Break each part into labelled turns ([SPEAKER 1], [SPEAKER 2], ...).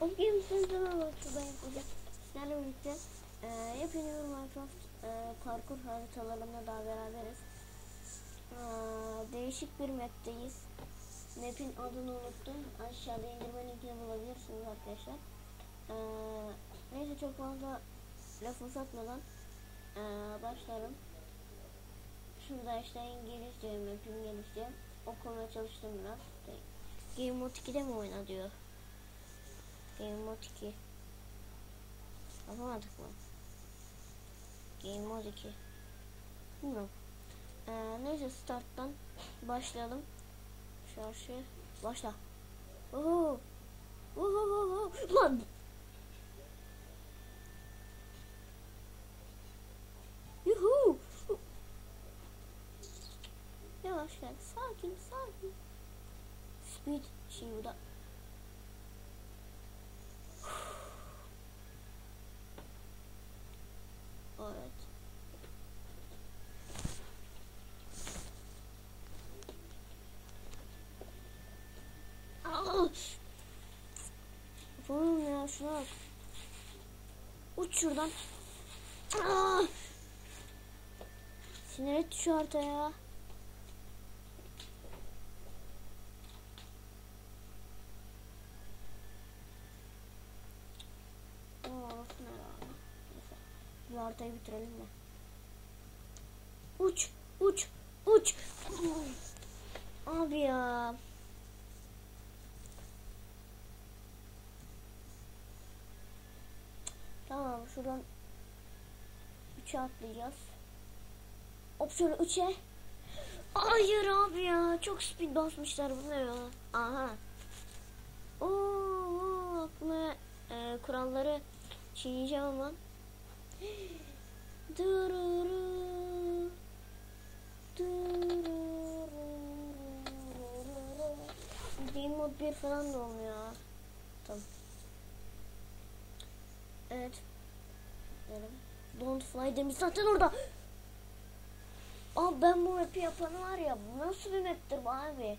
[SPEAKER 1] Misiniz? Ben Ortada yapacağım. Sizlerle birlikte e, yepyeni Minecraft e, parkur haritalarında daha beraberiz. E, değişik bir map'teyiz. Map'in adını unuttum. Aşağıda indirme linkini bulabilirsiniz arkadaşlar. E, neyse çok fazla laf uzatmadan e, başlarım. Şurada işte İngilizce, map'in İngilizce. Okumaya çalıştım biraz. Game Mode 2'de mi oyna. Game Mode 2. Yapamadık mı? Game Mode 2. Bilmiyorum. Ee, neyse starttan başlayalım. Şarşı başla. Oho. Oho. Lan. Yuhu. Yavaş gel. Sakin sakin. Speed bu da. Evet. Aa! Oğlum ya şuna bak. Uç şuradan. Aa! Sinir etti şu harita ya. Bu haritayı bitirelim de. Uç, uç, uç. Abi ya. Tamam şuradan 3'e atlayacağız. Şöyle 3'e. Hayır abi ya. Çok speed basmışlar bu ne ya. Aha. Oo, aklıma e, kuralları çiğneyeceğim ama. Dururu. Dururu. Game mode 1 falan da olmuyor. Tamam. Evet. Don't fly demiş zaten orada. Abi ben bu map'i yapanı var ya bu nasıl bir map'tir bu abi?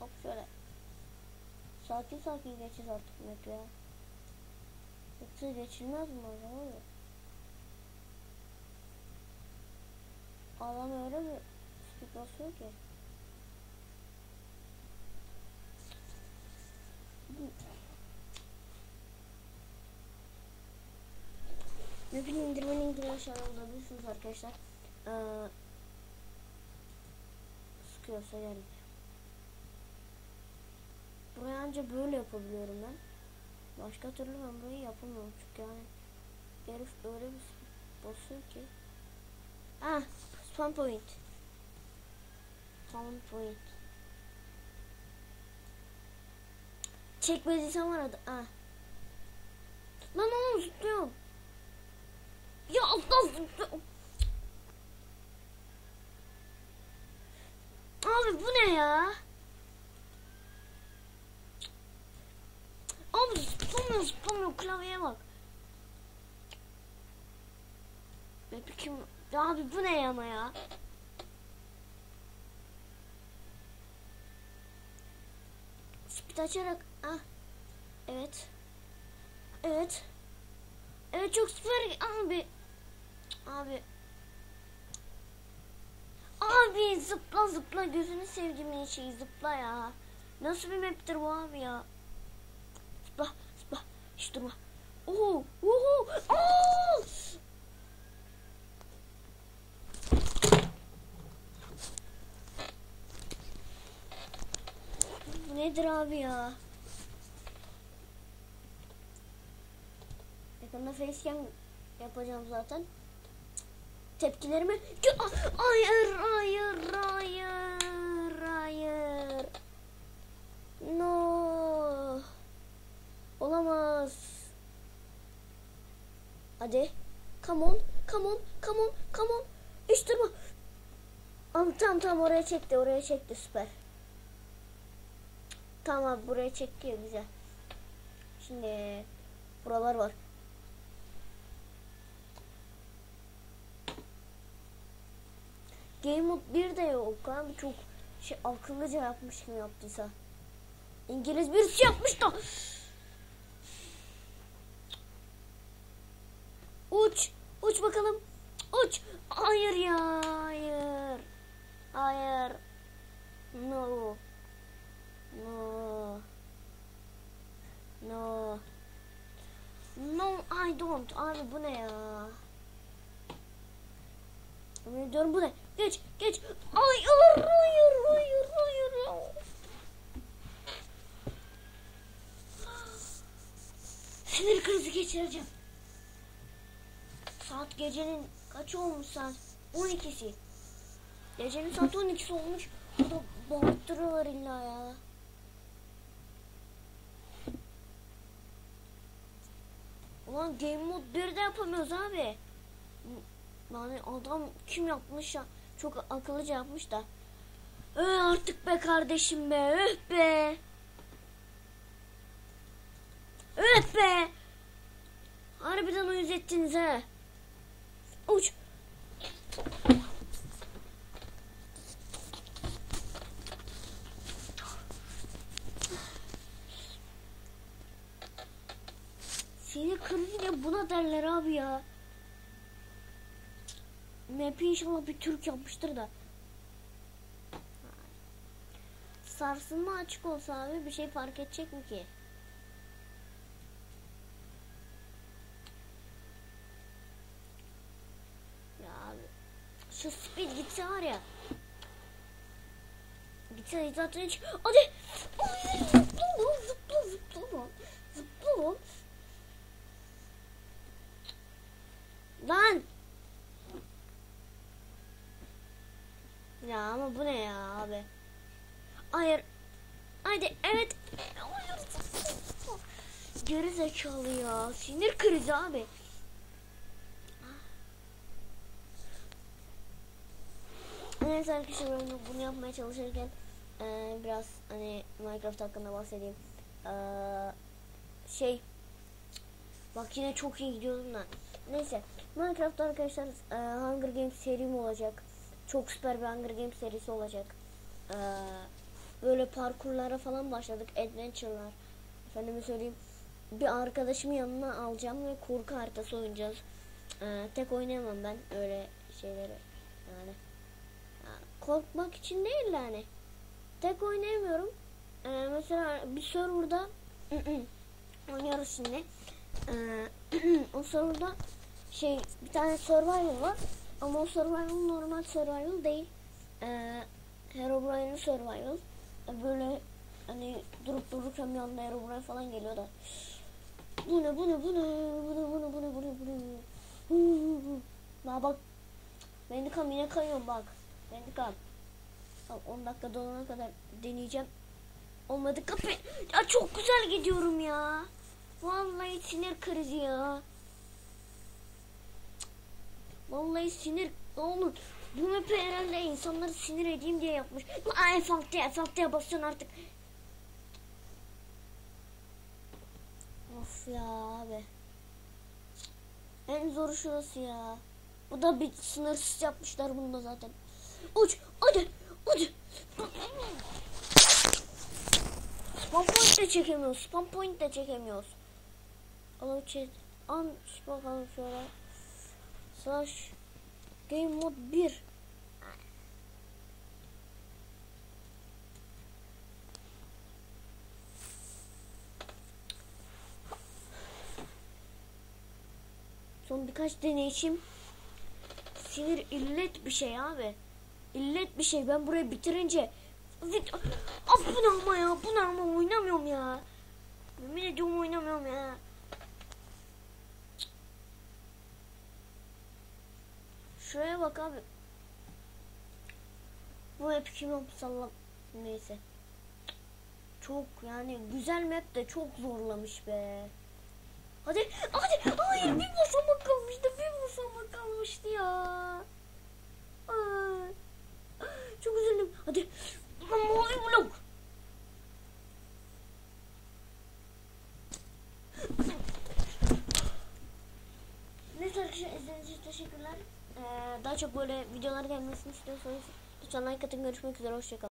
[SPEAKER 1] Bak şöyle. Sakin sakin geçeceğiz artık map ya. Yoksa geçilmez mi acaba? Adam öyle bir speed basıyor ki. Map'in indirme linkini aşağıda bulabilirsiniz arkadaşlar. Ee, sıkıyorsa yani. Buraya anca böyle yapabiliyorum ben. Başka türlü ben burayı yapamıyorum çünkü yani herif öyle bir basıyor ki. Ah, spawn point. Spawn point. Çekmediysem aradı. Ah. Lan oğlum zıplıyorum. Ya Allah. Abi bu ne ya? Abi zıplamıyor zıplamıyor klavyeye bak. Ve kim? Abi bu ne yana ya? Speed açarak ah evet evet evet çok süper abi abi abi zıpla zıpla gözünü sevdiğimin şeyi zıpla ya nasıl bir map'tir bu abi ya zıpla zıpla hiç durma oho aa! Bu nedir abi ya? Yakında facecam yapacağım zaten. Tepkilerimi... Hayır, hayır, hayır, hayır. No. Olamaz. Hadi. Come on, come on, come on, come on. Hiç durma. Tamam, tamam, tamam oraya çekti, oraya çekti süper. Tamam buraya çekti ya güzel. Şimdi buralar var. Game Mode 1 de yok abi çok şey akıllıca yapmış gibi yaptıysa. İngiliz birisi yapmış da. Uç. Uç bakalım. Uç. Hayır ya. Hayır. Hayır. No. No. No. No I don't. Abi bu ne ya? Ne diyorum bu ne? Geç geç. Hayır hayır hayır hayır. Sinir krizi geçireceğim. Saat gecenin kaç olmuş saat? 12'si. Gecenin saat 12'si olmuş. O da bağırttırıyorlar illa ya. Ulan Game Mode 1'de yapamıyoruz abi. Yani adam kim yapmış ya? Çok akıllıca yapmış da. Ee, artık be kardeşim be. Öh be. Öh be. Harbiden uyuz ettiniz ha. Uç. Seni kırınca buna derler abi ya. Map'i inşallah bir Türk yapmıştır da. Sarsılma açık olsa abi bir şey fark edecek mi ki? Ya abi şu speed gitse var ya. Gitse zaten hiç... Hadi! Zıpla lan zıpla zıpla. Lan! Ya ama bu ne ya abi? Hayır. Haydi evet. Geri zekalı. Sinir krizi abi. Neyse arkadaşlar ben bunu yapmaya çalışırken eee, biraz hani Minecraft hakkında bahsedeyim. Eee, şey bak yine çok iyi gidiyordum da. Neyse Minecraft arkadaşlar eee, Hunger Games serim olacak. Çok süper bir Hunger Games serisi olacak. Eee, böyle parkurlara falan başladık. Adventure'lar. Efendime söyleyeyim. Bir arkadaşımı yanına alacağım ve korku haritası oynayacağız. Eee, tek oynayamam ben öyle şeyleri. Yani korkmak için değil de hani. Tek oynayamıyorum. Ee, mesela bir serverda oynuyoruz şimdi. Ee, o serverda şey bir tane survival var. Ama o survival normal survival değil. Ee, Herobrine'in survival. Ee, böyle hani durup dururken bir anda Herobrine falan geliyor da. Bu ne bu ne bu ne bu ne bu ne bu ne bu ne bu ne bu ne Bak bak. Mendikam yine kayıyorum bak. Mendikam. Al 10 dakika dolana kadar deneyeceğim. Olmadı kapı. Ya çok güzel gidiyorum ya. Vallahi sinir krizi ya. Vallahi sinir. Oğlum bu map'i herhalde insanları sinir edeyim diye yapmış. Ay F6'ya F6'ya basıyorsun artık. Of ya abi. En zoru şurası ya. Bu da bir sınırsız yapmışlar bunu da zaten. Uç hadi hadi. Spam point de çekemiyoruz. Spam point de çekemiyoruz. Alalım chat. An bakalım şöyle. Slash Game Mode 1. Son birkaç deneyişim. Sinir illet bir şey abi. İllet bir şey. Ben burayı bitirince Vid- Af bu ne ama ya. Bu ne ama oynamıyorum ya. Yemin ediyorum oynamıyorum ya. Şuraya bak abi. Bu hep kim yaptı sallam. Neyse. Çok yani güzel map de çok zorlamış be. Hadi hadi hayır bir basamak kalmıştı bir basamak kalmıştı ya. Ay. Çok üzüldüm. Hadi. Mavi blok. Neyse arkadaşlar izlediğiniz için teşekkürler. Ee, daha çok böyle videolar gelmesini istiyorsanız lütfen like atın. Görüşmek üzere. Hoşçakalın.